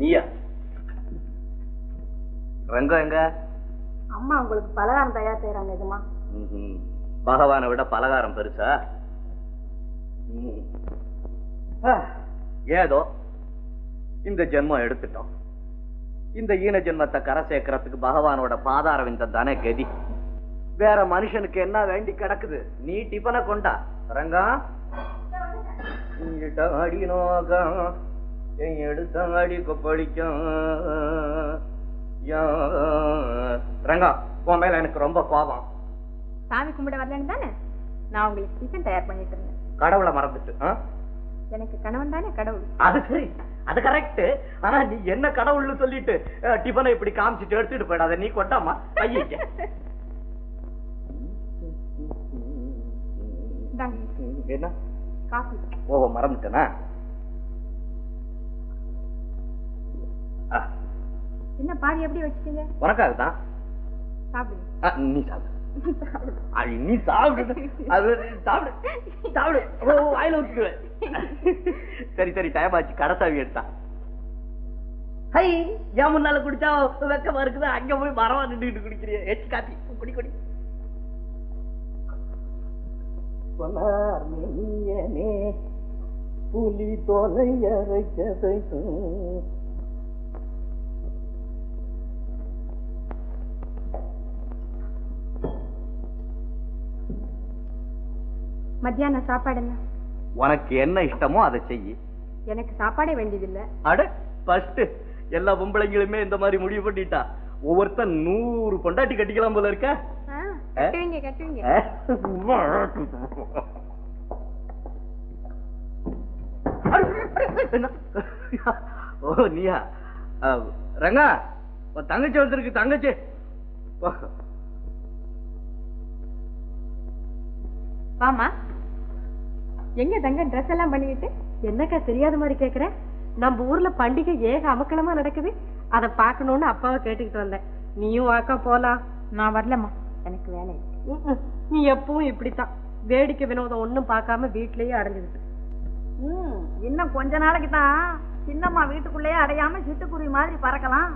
நீயா? ரங்கம் எங்க? அம்மா உங்களுக்கு பலகாரம் தயார் செய்யறாங்க எதுமா. பகவானை விட பலகாரம் பெருசா? ஏதோ. இந்த ஜென்மம் எடுத்துட்டோம். இந்த ஈன ஜென்மத்தை கரை சேர்க்கறதுக்கு பகவானோட பாதார விந்தம் தானே கதி. வேற மனுஷனுக்கு என்ன வேண்டி கிடக்குது? நீ டிபனை கொண்டா. ரங்கா இங்கிட்ட அடி நோக்கம் என் எடுத்த அடி கொப்பளிக்கும். ரங்கா உன் மேல எனக்கு ரொம்ப கோபம். சாமி கும்பிட வரலன்னு தானே? நான் உங்களுக்கு டிஃபன் தயார் பண்ணிட்டு இருந்தேன் கடவுளை மறந்துட்டு? எனக்கு கணவன் தானே கடவுள். அது சரி அது கரெக்ட் ஆனா நீ என்ன கடவுள்னு சொல்லிட்டு டிபனை இப்படி காமிச்சிட்டு எடுத்துட்டு போயிடாத நீ கொட்டாமா இந்தாங்க. என்ன? காஃபி. ஓ மறந்துட்டேனா? என்ன பாதி எப்படி வச்சுட்டீங்க? உனக்காக தான் சாப்பிடுங்க ஆ, நீ சாப்பிடு. நீ சாப்பிடு. அது சாப்பிடு. சாப்பிடு. வாயில ஊத்துக்குவேன். சரி சரி டைம் ஆச்சு. கடைசாவி எடுத்தா. ஹை ஏன் முன்னால குடிச்சா வெக்கமா இருக்குது? அங்க போய் மரமா நின்றுட்டு குடிக்கிறிய. எச்சு காப்பி. குடி குடி. புலி தொலை அரைக்கதைக்கும் மத்தியானம் சாப்பாடு என்ன? உனக்கு என்ன இஷ்டமோ அதை செய் எனக்கு சாப்பாடே வேண்டியதில்லை. அட ஃபர்ஸ்ட் எல்லா பொம்பளைங்களுமே இந்த மாதிரி முடிவு பண்ணிட்டா. ஒவ்வொருத்தன் நூறு பொண்டாட்டி கட்டிக்கலாம் போல இருக்க. ஆ, கட்டுவீங்க கட்டுவீங்க. ஓ நீயா? ரங்கா தங்கச்சி வந்திருக்கு தங்கச்சி. வாமா. எங்க தங்க ட்ரெஸ் எல்லாம் பண்ணிக்கிட்டு என்னக்கா தெரியாத மாதிரி கேக்குற? நம்ம ஊர்ல பண்டிகை ஏக அமக்கலமா நடக்குது. அத பாக்கணும்னு அப்பாவை கேட்டுக்கிட்டு வந்தேன். நீயும் வாக்கா போலாம். நான் வரலம்மா. எனக்கு வேலை. நீ எப்பவும் இப்படித்தான். வேடிக்கை வினோதம் ஒண்ணும் பார்க்காம வீட்லயே அடைஞ்சுக்கிட்டு. ம் இன்னும் கொஞ்ச நாளைக்கு தான் சின்னம்மா வீட்டுக்குள்ளேயே அடையாம சிட்டுக்குருவி மாதிரி பறக்கலாம்.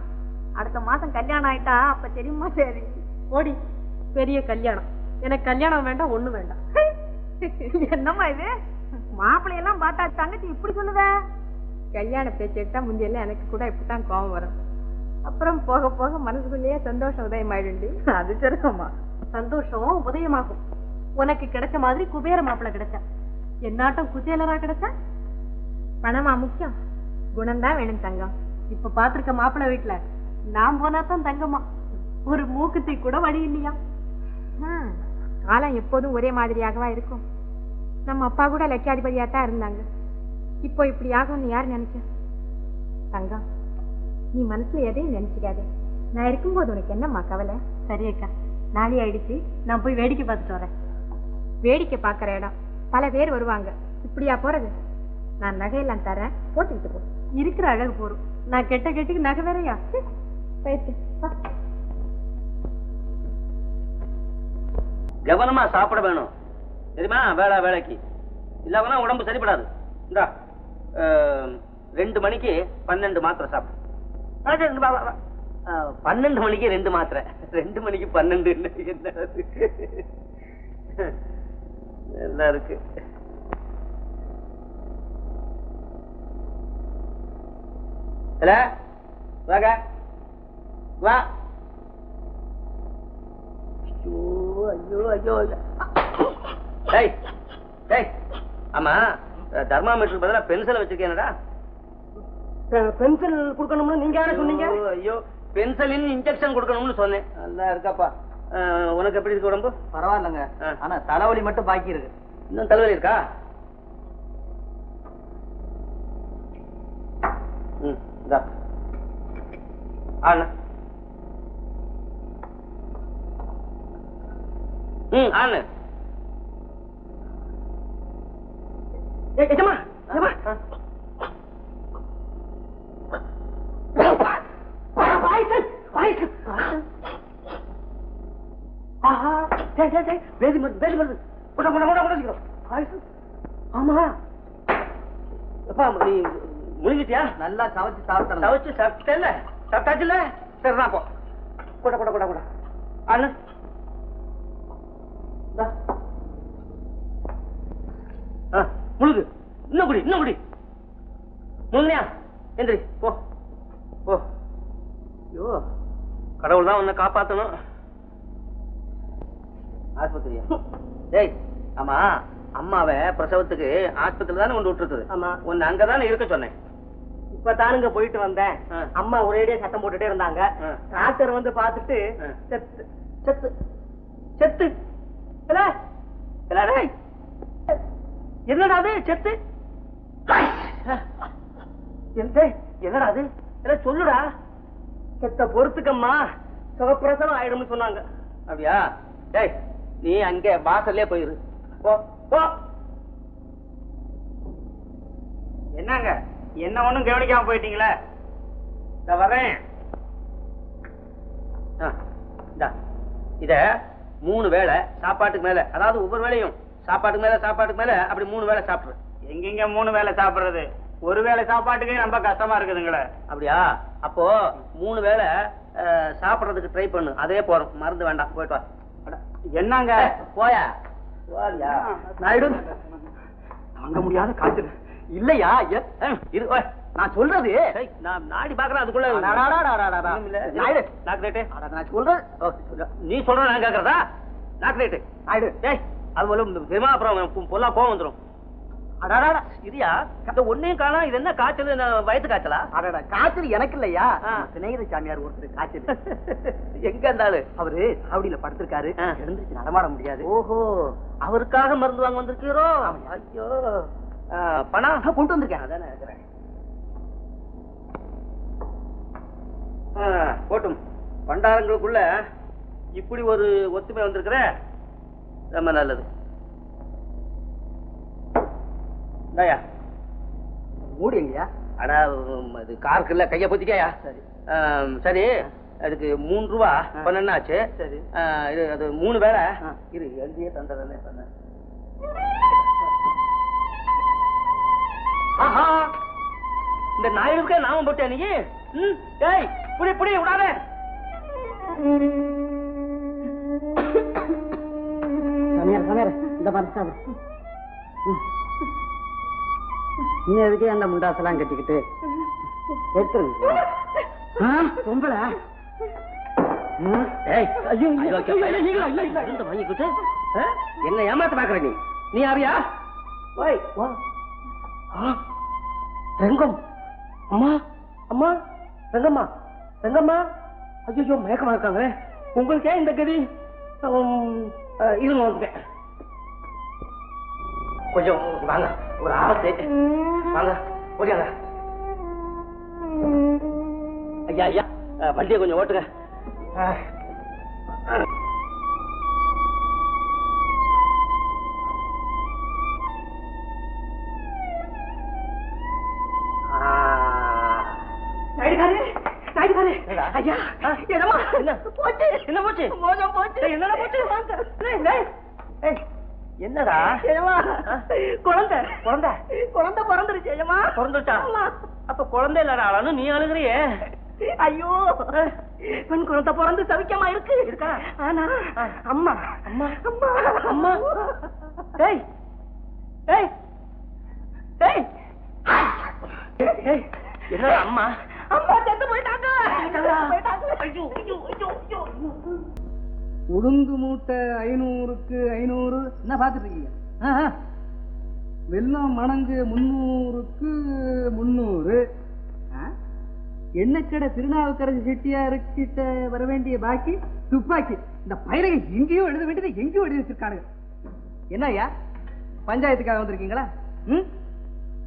அடுத்த மாசம் கல்யாணம் ஆயிட்டா அப்ப தெரியுமா சரி ஓடி பெரிய கல்யாணம். எனக்கு கல்யாணம் வேண்டாம் ஒண்ணு வேண்டாம். என்னம்மா இது? மாப்பிள்ளையெல்லாம் பார்த்தா தங்கச்சி இப்படி சொல்லுத? கல்யாண பேச்சு எடுத்தா முந்தியெல்லாம் எனக்கு கூட இப்படித்தான் கோவம் வரும். அப்புறம் போக போக மனசுக்குள்ளேயே சந்தோஷம் உதயமாயிடுண்டு அது சரிம்மா சந்தோஷம் உதயமாகும். உனக்கு கிடைச்ச மாதிரி குபேர மாப்பிளை கிடைச்சா. என்னாட்டம் குச்சேலரா கிடைச்சா? பணமா முக்கியம்? குணம்தான் வேணும் தங்கம். இப்ப பாத்திருக்க மாப்பிளை வீட்டுல நான் போனா தான் தங்கம்மா. ஒரு மூக்குத்தி கூட வழி இல்லையா? காலம் எப்போதும் ஒரே மாதிரியாகவா இருக்கும். நம்ம அப்பா கூட லட்சாதிபதியா தான் இருந்தாங்க. இப்போ இப்படி ஆகும்னு யார் நினைச்சா? தங்கம் நீ மனசுல எதையும் நினைச்சுக்காத. நான் இருக்கும்போது உனக்கு என்னம்மா கவலை? சரி அக்கா நாளை ஆயிடுச்சு. நான் போய் வேடிக்கை பார்த்துட்டு வரேன். வேடிக்கை பார்க்குற இடம். பல பேர் வருவாங்க. இப்படியா போறது? நான் நகையெல்லாம் தரேன். போட்டுக்கிட்டு போ. இருக்கிற அழகு போறோம் நான் கெட்ட கெட்டுக்கு நகை வேறையா? போயிட்டு. கவனமா சாப்பிட வேணும். தெரியுமா? வேலை வேலைக்கு. இல்லாமனா உடம்பு சரிப்படாது. இந்தா ரெண்டு மணிக்கு பன்னெண்டு மாத்திரை சாப்பிடு. பன்னெண்டு மணிக்கு ரெண்டு மாத்திரை. ரெண்டு மணிக்கு பன்னெண்டு என்ன நல்லா இருக்கு. வாங்க. வா. ஐயோ ஐயோ ஐயோ. ஆமா தர்மாமீட்டர் பதிலா பென்சில் வச்சிருக்கேனடா பென்சில் கொடுக்கணும்னு நீங்க யார சொன்னீங்க? ஐயோ, பென்சிலின் இன்ஜெக்ஷன் கொடுக்கணும்னு சொன்னேன். நல்லா இருக்காப்பா. உனக்கு எப்படி இருக்கு உடம்பு? பரவாயில்லைங்க. ஆனா தலைவலி மட்டும் பாக்கி இருக்கு. இன்னும் தலைவலி இருக்கா? ம் இந்தா. ஆண்ணா ம் ஆண்ணு எஜமா வேதி மருந்து வேதி மருந்து. போட சீக்கிரம் பாய்சன் ஆமா. அப்பா நீ முழுங்கிட்டியா? நல்லா கவச்சு சாப்பிட்டேன் தவச்சு சாப்பிட்டேல்ல சாப்பிட்டாச்சுல்ல? சரி நான் போ. கூட கூட கூட கூட அண்ணு இந்தா. ஆ, முழுகு இன்னும் குடி இன்னும் குடி முழுங்கனியா எந்திரி போ. போ. ஐயோ கடவுள் தான் உன்னை காப்பாத்தணும். ஆஸ்பத்திரியா? டேய் ஆமா அம்மாவை பிரசவத்துக்கு ஆஸ்பத்திரி தானே கொண்டு விட்டுருக்குது. ஆமா. உன்னை அங்கதானே இருக்க சொன்னேன். இப்ப தானுங்க போயிட்டு வந்தேன். அம்மா ஒரேடியா சத்தம் போட்டுட்டே இருந்தாங்க. டாக்டர் வந்து பார்த்துட்டு ஆ. செத்து செத்து செத்து. என்னடா அது செத்து? என்னடா அது? என்ன சொல்லுடா. செத்த பொறுத்துக்கம்மா. சுகப்பிரசவம் ஆயிடும்னு சொன்னாங்க. அப்படியா? டேய் நீ அங்க வாசல்லே போயிரு. போ போ. என்னங்க? என்ன ஒண்ணும் கவனிக்காம போயிட்டீங்களே? இந்த வரேன் இத மூணு வேளை சாப்பாட்டுக்கு மேல அதாவது ஒவ்வொரு வேலையும் சாப்பாட்டுக்கு மேல சாப்பாட்டுக்கு மேல அப்படி மூணு வேளை சாப்பிடுற எங்கெங்க மூணு வேளை சாப்பிடுறது? ஒரு வேளை சாப்பாட்டுக்கே ரொம்ப கஷ்டமா இருக்குதுங்களே. அப்படியா? அப்போ மூணு வேளை சாப்பிடுறதுக்கு ட்ரை பண்ணு. அதே போறோம் மருந்து வேண்டாம். போயிட்டு வா. என்னங்க? போயா? நாயுடு தாங்க முடியாத காய்ச்சல். இல்லையா? இரு. நான் சொல்றது நான் நாடி பாக்குறேன் அதுக்குள்ள. நீ சொல்ற நான் கேக்குறதா நாக்கு நாயுடு அது போல அப்புறம் பொல்லா கோவம் வந்துரும். அடடடா இரியா இந்த ஒன்னையும் காணோம். இது என்ன காய்ச்சல் வயிற்று காய்ச்சலா? அடடா காய்ச்சல் எனக்கு இல்லையா. சிநேகித சாமியார் ஒருத்தர் காய்ச்சல். எங்க இருந்தாரு? அவரு சாவடியில படுத்திருக்காரு. ஆ. எழுந்திருச்சு நடமாட முடியாது. ஓஹோ அவருக்காக மருந்து வாங்க வந்திருக்கீரோ. ஐயோ. பணம்? கொண்டு வந்திருக்கேன். அதானே போட்டும். பண்டாரங்களுக்குள்ள இப்படி ஒரு ஒத்துமை வந்திருக்கிற. ரொம்ப நல்லது. இந்தாயா. மூடி எங்கயா? அடா அது காருக்குள்ள கைய பொத்திக்கையா சரி. சரி அதுக்கு மூணு ரூபா. பன்னெண்டு ஆச்சு? சரி. இது அது மூணு வேளை. ஆ. இரு எழுதியே தந்ததானே சொன்னேன் ஆஹா! இந்த நாயுடுக்கே நாமம் போட்டியா நீ? ம் டேய் புடி புடி விடாத. சமையல் சமையல். இந்த மாதிரி சாப்பிடு. இன்னும் எதுக்கு அந்த முண்டாசெல்லாம் கட்டிக்கிட்டு? எடுத்துருங்க. பொம்பளை? என்ன ஏமாத்த பாக்குற நீ? நீ யாரியா? ரெங்கம். அம்மா அம்மா ரெங்கம்மா ரெங்கம்மா. ஐயோ மயக்கமா இருக்காங்க உங்களுக்கே இந்த கதி? இருங்க வந்துட்டேன். கொஞ்சம் வாங்க ஒரு ஆபத்து வாங்க ஓடியாங்க ஐயா ஐயா வண்டியை கொஞ்சம் ஓட்டுங்க? ஐயா ஆ? என்னம்மா என்ன? போச்சு என்ன போச்சு? மோசம் போச்சு என்னடா போச்சு? வாங்க. என்னடா? ஏம்மா, குழந்தை. குழந்தை? குழந்தை பிறந்துருச்சு ஏமா பிறந்துட்டா அப்ப குழந்தை இல்லடா அவனு நீ அழுகுறியே. ஐயோ பெண் குழந்தை பிறந்து சவிக்கமா இருக்கு. இருக்கா? ஆனா. அம்மா. அம்மா? அம்மா. அம்மா. டேய் டேய் டேய் ஏய், என்னடா அம்மா? அம்மா செத்து போயிட்டாங்க. போயிட்டாங்க. ஐயோ ஐயோ ஐயோ ஐயோ. உளுந்து மூட்டை ஐநூறுக்கு ஐநூறு. என்ன பார்த்துட்டு இருக்கீங்க. வெல்லம் மணங்கு முந்நூறுக்கு முந்நூறு? எண்ணக்கடை திருநாவுக்கரசு செட்டியாருக்கிட்ட வர வேண்டிய பாக்கி? துப்பாக்கி. இந்த பயிரை எங்கேயோ எழுத வேண்டியதை எங்கேயோ எழுதி வச்சிருக்கானுங்க. என்ன ஐயா பஞ்சாயத்துக்காக வந்திருக்கீங்களா? ம்?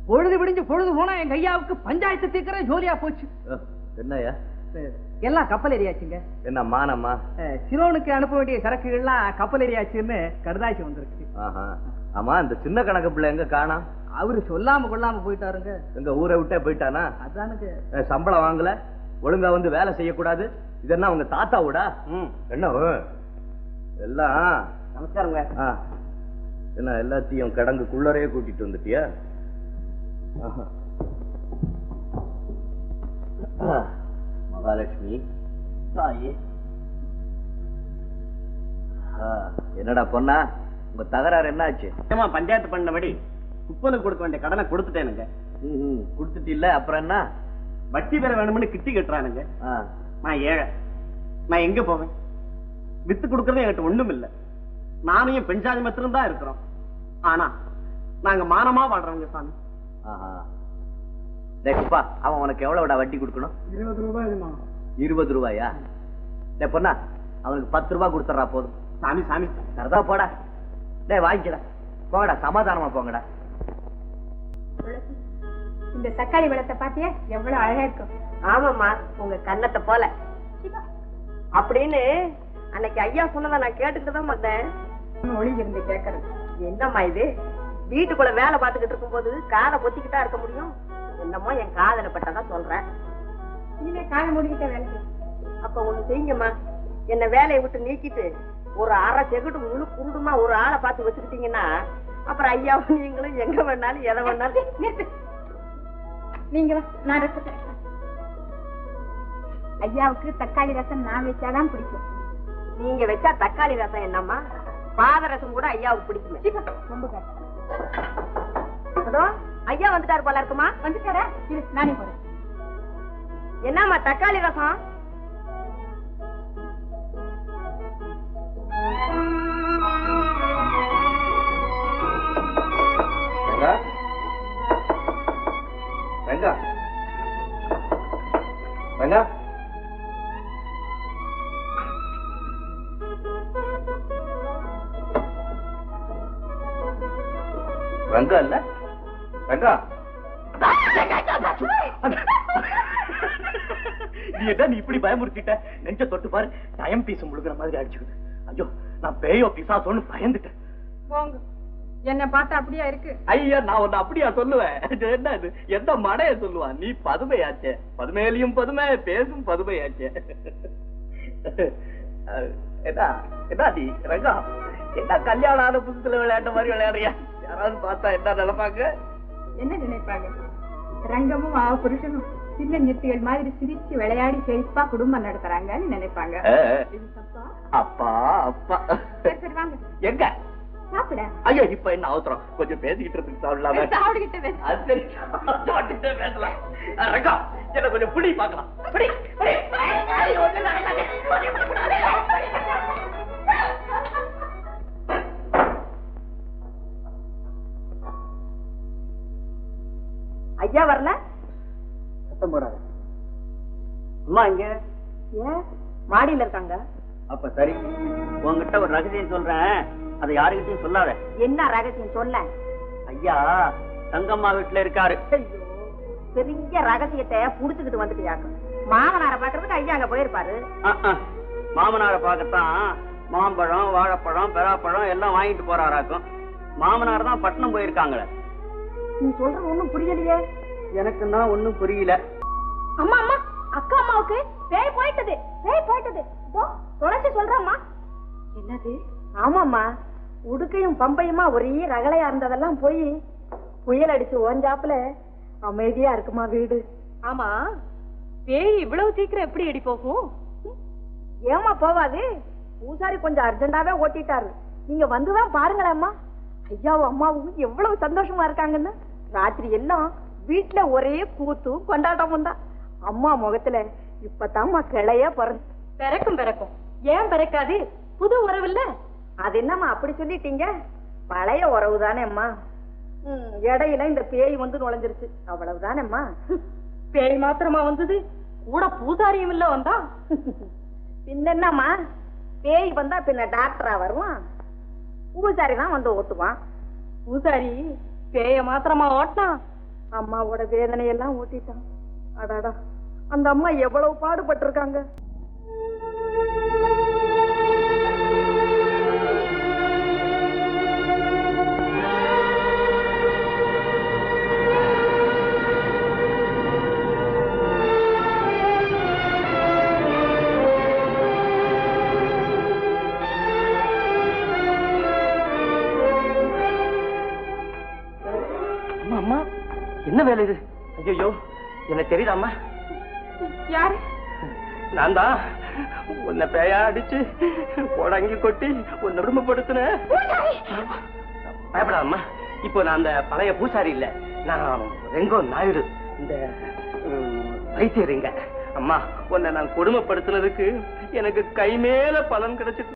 பொழுது விடிஞ்சு பொழுது போனா எங்க ஐயாவுக்கு பஞ்சாயத்து தீர்க்கிற ஜோலியா போச்சு. என்னய்யா? எல்லாம் கப்பல் ஏறியாச்சுங்க. என்ன மானம்மா? சிலோனுக்கு அனுப்ப வேண்டிய சரக்குகள்லாம் கப்பல் ஏறியாச்சுன்னு கடுதாசி வந்திருக்கு. ஆமா இந்த சின்ன கணக்கு பிள்ளை எங்க காணோம்? அவரு சொல்லாம கொள்ளாம போயிட்டாருங்க. எங்க ஊரை விட்டே போயிட்டானா? அதானுங்க. சம்பளம் வாங்கல. ஒழுங்கா வந்து வேலை செய்யக்கூடாது. இது என்ன உங்க தாத்தாவோடா என்ன? எல்லாம் நமஸ்காரங்க. என்ன எல்லாத்தையும் கிடங்கு குள்ளரையே கூட்டிட்டு வந்துட்டியா? ஆஹா. மகாலட்சுமி. தாயே. என்னடா பொண்ணா? உங்க தகராறு என்ன ஆச்சு ஏமா பஞ்சாயத்து பண்ணபடி குப்பனுக்கு கொடுக்க வேண்டிய கடனை கொடுத்துட்டேனுங்க. கொடுத்துட்டு இல்ல அப்புறம் என்ன? வட்டி பெற வேணும்னு கிட்டி கட்டுறானுங்க. நான் ஏழை. நான் எங்க போவேன்? வித்து கொடுக்கறது என்கிட்ட ஒண்ணும் இல்ல. நானும் என் பெஞ்சாதி மாத்திரம் தான் இருக்கிறோம். ஆனா நாங்க மானமா வாழ்றவங்க சாமி. ஆஹா. டேய் குப்பா அவன் உனக்கு எவ்வளவுடா வட்டி கொடுக்கணும்? இருபது ரூபாய்மா இருபது ரூபாயா? டேய் பொண்ணா அவனுக்கு பத்து ரூபாய் கொடுத்துட்றா போதும். சாமி சாமி. சரிதா போடா. டேய் வாங்கிக்கடா. போங்கடா சமாதானமா போங்கடா. இந்த தக்காளி பழத்தை பாத்தியா எவ்வளவு அழகா இருக்கும் ஆமாம்மா உங்க கண்ணத்தை போல. அப்படின்னு அன்னைக்கு ஐயா சொன்னதை நான் கேட்டுக்கிட்டு தான் வந்தேன். ஒளிஞ்சு இருந்து கேட்கறது என்னம்மா இது? வீட்டுக்குள்ள வேலை பார்த்துக்கிட்டு இருக்கும்போது காதை பொத்திக்கிட்டா இருக்க முடியும்? என்னமோ என் காதல பட்டதான் சொல்றேன். இனிமே காலை மூடிக்கிட்ட வேலை. அப்ப ஒண்ணு செய்யுங்கம்மா. என்ன வேலையை விட்டு நீக்கிட்டு ஒரு அரை செகுடு முழு குருடுமா ஒரு ஆளை பார்த்து வச்சுக்கிட்டீங்கன்னா அப்புறம் ஐயாவும் நீங்களும் எங்க வேணாலும் எதை வேணாலும் நீங்க நான் ஐயாவுக்கு தக்காளி ரசம் நான் வச்சாதான் பிடிக்கும். நீங்க வச்சா தக்காளி ரசம் என்னம்மா? பாதரசம் கூட ஐயாவுக்கு பிடிக்குமே. ரொம்ப காட்டு. அதோ ஐயா வந்துட்டாரு போல இருக்குமா? வந்துட்டாரா? இரு நானே போறேன். என்னம்மா தக்காளி ரசம்? ரங்கா? ரங்கா? ரங்கா? ரங்கா ரங்கா நீ என்ன நீ இப்படி பயமுறுத்திட்ட? நெஞ்ச தொட்டு பாரு டைம் பீஸ் முழுகிற மாதிரி அடிச்சுக்குது. ஐயோ நான் பேயோ பிசாசோன்னு பயந்துட்டேன். போங்க. என்ன பார்த்தா அப்படியா இருக்கு? ஐயா நான் உன்னை அப்படியா சொல்லுவேன். என்ன இது? எந்த மடைய சொல்லுவான் நீ பதுமையாச்சே. பதுமையிலையும் பதுமை பேசும் பதுமையாச்சே. என்ன என்ன நீ ரங்கா? என்ன கல்யாணம் ஆன புதுசுல விளையாட்ட மாதிரி விளையாடுறியா? யாராவது பார்த்தா என்ன நினைப்பாங்க என்ன நினைப்பாங்க? ரங்கமும் அவ புருஷனும் சின்ன நிறுத்திகள் மாதிரி சிரிச்சு விளையாடி செழிப்பா குடும்பம் நடத்துறாங்கன்னு நினைப்பாங்க? அப்பா? அப்பா சரி சரி வாங்க. எங்க? சாப்பிட. ஐயோ இப்ப என்ன அவசரம்? கொஞ்சம் பேசிக்கிட்டு இருக்கு சாப்பிடலாமே. சாப்பிட்டுட்டே பேசலாம். ரங்கா என்ன கொஞ்சம் புடி புடி. ஐயா வரல? சத்தம் போடாத. அம்மா இங்க ஏன் மாடியில இருக்காங்க. அப்ப சரி. உன்கிட்ட ஒரு ரகசியம் சொல்றேன். அதை யாருகிட்டயும் சொல்லாத. என்ன ரகசியம்? சொல்ல. ஐயா தங்கம்மா வீட்டுல இருக்காரு. பெரிய ரகசியத்தை புடிச்சுக்கிட்டு வந்துட்டியாக்க மாமனார பாக்குறதுக்கு ஐயா அங்க போயிருப்பாரு. மாமனாரை பார்க்கத்தான் மாம்பழம் வாழைப்பழம் பெறாப்பழம் எல்லாம் வாங்கிட்டு போறாராக்கும். மாமனார் தான் பட்டணம் போயிருக்காங்களே. நீ சொல்றது ஒண்ணும் புரியலையே. எனக்கு தான் ஒண்ணும் புரியல. அம்மா அம்மா அக்கா அம்மாவுக்கு பேய் போயிட்டது பேய் போயிட்டது. போ தொலைச்சு சொல்றம்மா. என்னது? ஆமாம்மா. உடுக்கையும் பம்பையுமா ஒரே ரகளையா இருந்ததெல்லாம் போய் புயல் அடிச்சு ஓஞ்சாப்புல அமைதியா இருக்குமா வீடு? ஆமா. பேய் இவ்வளவு சீக்கிரம் எப்படி அடி போகும்? ஏமா போவாது? பூசாரி கொஞ்சம் அர்ஜென்டாவே ஓட்டிட்டாரு. நீங்க வந்துதான் பாருங்களேம்மா. ஐயாவும் அம்மாவும் எவ்வளவு சந்தோஷமா இருக்காங்கன்னு? ராத்திரி எல்லாம் வீட்டுல ஒரே கூத்தும் கொண்டாட்டமும் தான். அம்மா முகத்துல இப்பதாம்மா கிளைய பிறந்து பிறக்கும் பிறக்கும். ஏன் பிறக்காது? புது உறவு இல்ல? அது என்னம்மா அப்படி சொல்லிட்டீங்க? பழைய உறவு தானேம்மா. இடையில இந்த பேய் வந்து நுழைஞ்சிருச்சு. அவ்வளவுதானேம்மா பேய் மாத்திரமா வந்தது? கூட பூசாரியும் இல்ல வந்தா? பின்ன என்னம்மா பேய் வந்தா பின்ன டாக்டரா வருவான்? பூசாரி தான் வந்து ஓட்டுவான். பூசாரி பேய மாத்திரமா ஓட்டினான். அம்மாவோட வேதனையெல்லாம் ஓட்டிட்டான். அடாடா அந்த அம்மா எவ்வளவு பாடுபட்டிருக்காங்க? என்ன வேலை இது? ஐயோ எனக்கு தெரியுதாம்மா. யாரு? நான் தான் உன்னை பேயா அடிச்சு உடங்கி கொட்டி உன்னை உரிமைப்படுத்தினேன் பயப்படாதம்மா. இப்போ நான் அந்த பழைய பூசாரி இல்ல. நான் ரெங்கோ நாயுடு. இந்த வைத்தியருங்க அம்மா உன்னை நான் கொடுமைப்படுத்தினதுக்கு எனக்கு கை மேல பலன் கிடைச்சிட்டு